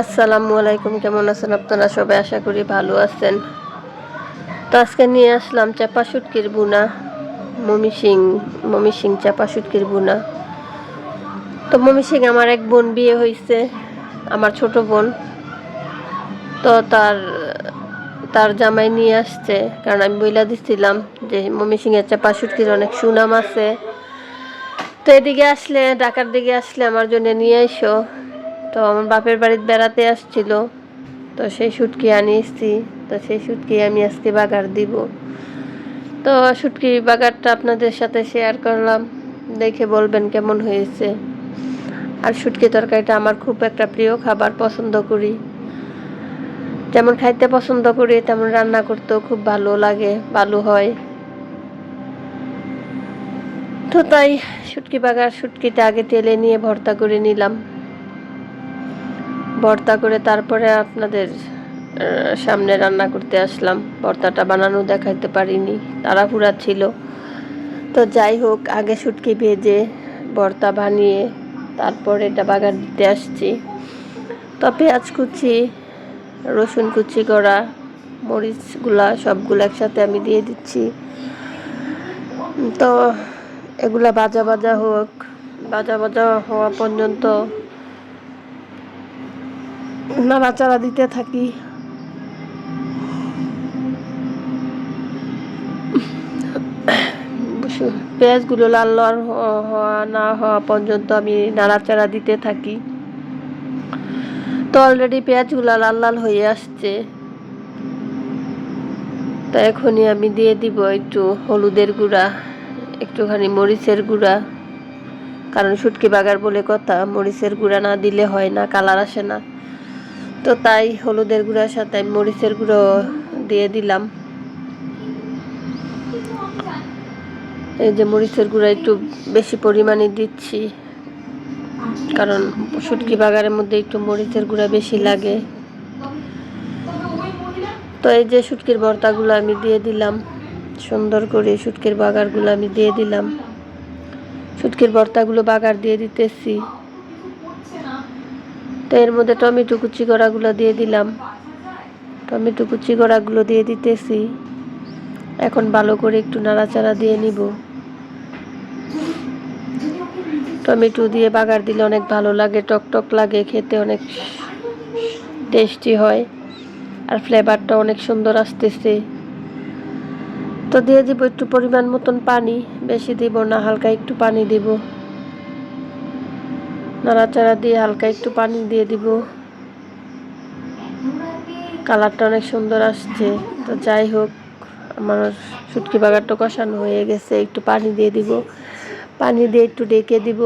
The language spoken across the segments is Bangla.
আসসালামু আলাইকুম, কেমন আছেন আপনারা? সবাই আশা করি ভালো আছেন। তো আজকে নিয়ে আসলাম চাপা শুটকির বুনা মমি সিং মমি সিং চাপা শুটকির বুনা তো মমি সিং আমার এক বোন বিয়ে হয়েছে আমার ছোট বোন। তো তার তার জামাই নিয়ে আসছে, কারণ আমি বইলা দিচ্ছিলাম যে মমি সিংয়ের চাপা সুটকির অনেক সুনাম আছে। তো এদিকে আসলে, ঢাকার দিকে আসলে আমার জন্য নিয়ে এসো তো আমার বাপের বাড়িতে বেড়াতে আসছিল। তো সেই শুটকি আনিয়েছি তো সেই শুটকি আমি আজকে বাগার দিব। তো শুটকি বাগারটা আপনাদের সাথে শেয়ার করলাম। দেখে বলবেন কেমন হয়েছে। আর শুটকি তরকারিটা আমার খুব একটা প্রিয় খাবার, পছন্দ করি। যেমন খাইতে পছন্দ করি, তেমন রান্না করতেও খুব ভালো লাগে, ভালো হয়। তো তাই শুটকি বাগার শুটকিটা আগে তেলে নিয়ে ভর্তা করে নিলাম। ভর্তা করে তারপরে আপনাদের সামনে রান্না করতে আসলাম। ভর্তাটা বানানো দেখাইতে পারিনি, তাড়াহুড়া ছিল। তো যাই হোক, আগে শুটকি ভেজে ভর্তা বানিয়ে তারপরে এটা বাগার দিতে আসছি। তো পেঁয়াজ কুচি, রসুন কুচি করা, মরিচগুলা সবগুলো একসাথে আমি দিয়ে দিচ্ছি। তো এগুলা ভাজা ভাজা হোক, ভাজা ভাজা হওয়া পর্যন্ত নাড়াচাড়া দিতে থাকি। পেঁয়াজগুলো লাল লাল হওয়া না হওয়া পর্যন্ত আমি নাড়াচাড়া দিতে থাকি। তো অলরেডি পেঁয়াজগুলো লাল লাল হয়ে আসছে। তা এখনই আমি দিয়ে দিব একটু হলুদের গুঁড়া, একটুখানি মরিচের গুঁড়া। কারণ শুটকি বাগার বলে কথা, মরিচের গুঁড়া না দিলে হয় না, কালার আসে না। তো তাই হলুদের গুঁড়ার সাথে মরিচের গুঁড়ো দিয়ে দিলাম। এই যে মরিচের গুঁড়া একটু বেশি পরিমাণে দিচ্ছি, কারণ শুটকি বাগারের মধ্যে একটু মরিচের গুঁড়া বেশি লাগে। তো এই যে শুটকির ভর্তাগুলো আমি দিয়ে দিলাম, সুন্দর করে শুটকির বাগারগুলো আমি দিয়ে দিলাম। শুটকির ভর্তাগুলো বাগার দিয়ে দিতেছি। তো এর মধ্যে টমেটো কুচি করাগুলো দিয়ে দিলাম। টমেটো কুচি করাগুলো দিয়ে দিতেছি। এখন ভালো করে একটু নাড়াচাড়া দিয়ে নিব। টমেটো দিয়ে বাগার দিলে অনেক ভালো লাগে, টক টক লাগে, খেতে অনেক টেস্টি হয় আর ফ্লেভারটা অনেক সুন্দর আসতেছে। তো দিয়ে দিব একটু পরিমাণ মতন পানি, বেশি দিব না, হালকা একটু পানি দিব। নাড়াচাড়া দিয়ে হালকা একটু পানি দিয়ে দিব। কালারটা অনেক সুন্দর আসছে। তো যাই হোক, আমার শুটকি বাগারটা কষানো হয়ে গেছে, একটু পানি দিয়ে দিব। পানি দিয়ে একটু ডেকে দিব।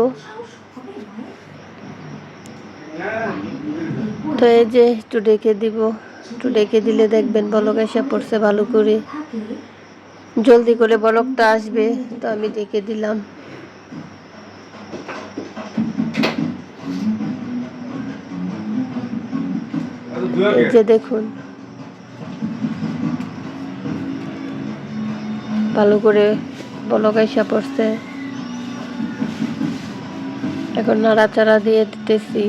তো এই যে একটু ডেকে দিব। একটু ডেকে দিলে দেখবেন বলক এসে পড়ছে ভালো করে। জলদি করে বলকটা আসবে, তো আমি ডেকে দিলাম। এই যে দেখুন। ভালো করে বলক এসে পড়ছে। এখন নাড়াচাড়া দিয়ে দিতেছি।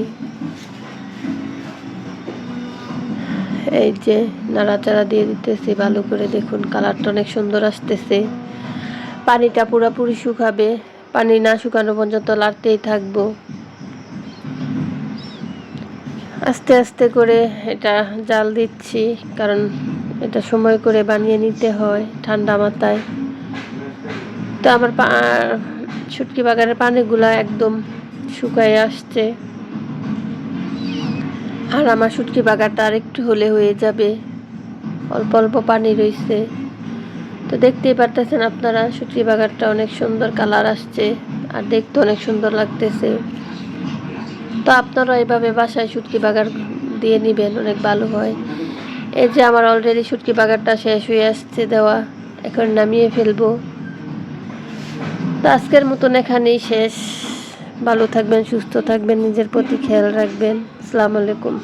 এই যে নাড়াচাড়া দিয়ে দিতেছি, ভালো করে দেখুন কালারটা অনেক সুন্দর আসতেছে। পানিটা পুরোপুরি শুকাবে। পানি না শুকানো পর্যন্ত লাড়তেই থাকব। আস্তে আস্তে করে এটা জাল দিচ্ছি, কারণ এটা সময় করে বানিয়ে নিতে হয় ঠান্ডা মাথায়। তো আমার পা, শুটকি বাগানের পানিগুলো একদম শুকায় আসছে। আর আমার শুটকি বাগানটা আর একটু হলে হয়ে যাবে। অল্প অল্প পানি রয়েছে। তো দেখতেই পারতেছেন আপনারা, শুটকি বাগানটা অনেক সুন্দর কালার আসছে, আর দেখতে অনেক সুন্দর লাগতেছে। তো আপনারা এভাবে বাসায় শুটকি বাগার দিয়ে নেবেন, অনেক ভালো হয়। এই যে আমার অলরেডি শুটকি বাগারটা শেষ হয়ে আসছে দেওয়া, এখন নামিয়ে ফেলব। তো আজকের মতন এখানেই শেষ। ভালো থাকবেন, সুস্থ থাকবেন, নিজের প্রতি খেয়াল রাখবেন। আসসালামু আলাইকুম।